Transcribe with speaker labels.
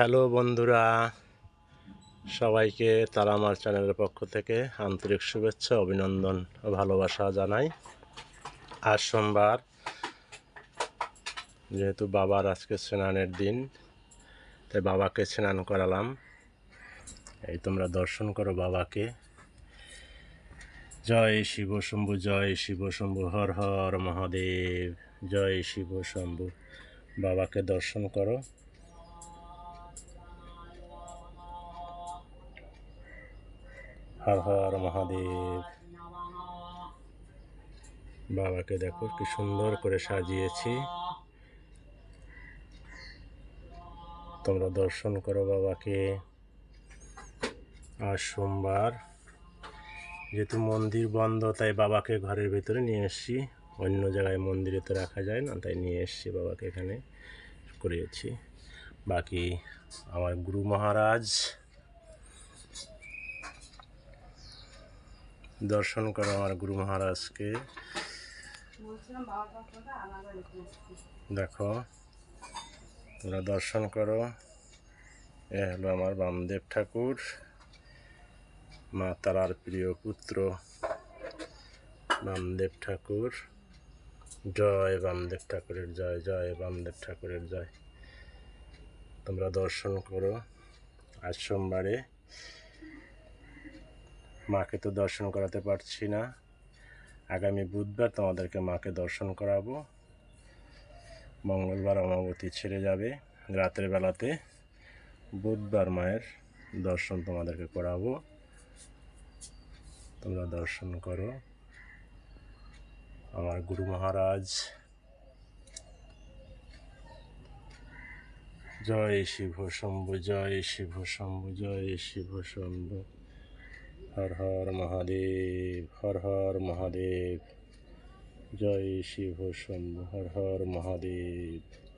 Speaker 1: Hello বন্ধুরা, সবাইকে তারা আমার চ্যানেলের পক্ষ থেকে আন্তরিক শুভেচ্ছা, অভিনন্দন ও ভালোবাসা জানাই। আজ সোমবার, যেহেতু বাবার আজকে স্নানের দিন, তাই বাবাকে স্নান করালাম। এই তোমরা দর্শন করো বাবাকে। জয় শিব শম্ভু, জয় শিব শম্ভু, হর হর মহাদেব, জয় শিব শম্ভু। বাবাকে দর্শন করো। হর হর মহাদেব। বাবাকে দেখো কি সুন্দর করে সাজিয়েছি। তোমরা দর্শন করো বাবাকে। আর সোমবার যেহেতু মন্দির বন্ধ, তাই বাবাকে ঘরের ভেতরে নিয়ে এসেছি। অন্য জায়গায় মন্দিরে তো রাখা যায় না, তাই নিয়ে এসেছি বাবাকে এখানে করিয়েছি বাকি আমার গুরু মহারাজ দর্শন করো আমার গুরু মহারাজকে। দেখো, তোমরা দর্শন করো। এ হলো আমার বামদেব ঠাকুর, মা তারার প্রিয় পুত্র। বামদেব ঠাকুর, জয় বামদেব ঠাকুরের জয় জয় বামদেব ঠাকুরের জয়। তোমরা দর্শন করো। আজ সোমবারে মাকে তো দর্শন করাতে পারছি না। আগামী বুধবার তোমাদেরকে মাকে দর্শন করাবো। মঙ্গলবার অমাবতী ছেড়ে যাবে। রাতের বেলাতে বুধবার মায়ের দর্শন তোমাদেরকে করাবো। তোমরা দর্শন করো। আমার গুরু মহারাজ, জয় শিব শম্ভু, জয় শিব শম্ভু, জয় শিব শম্ভু। হর হর মহাদেব হর হর মহাদেব। জয় শিব শম্ভু হর হর মহাদেব।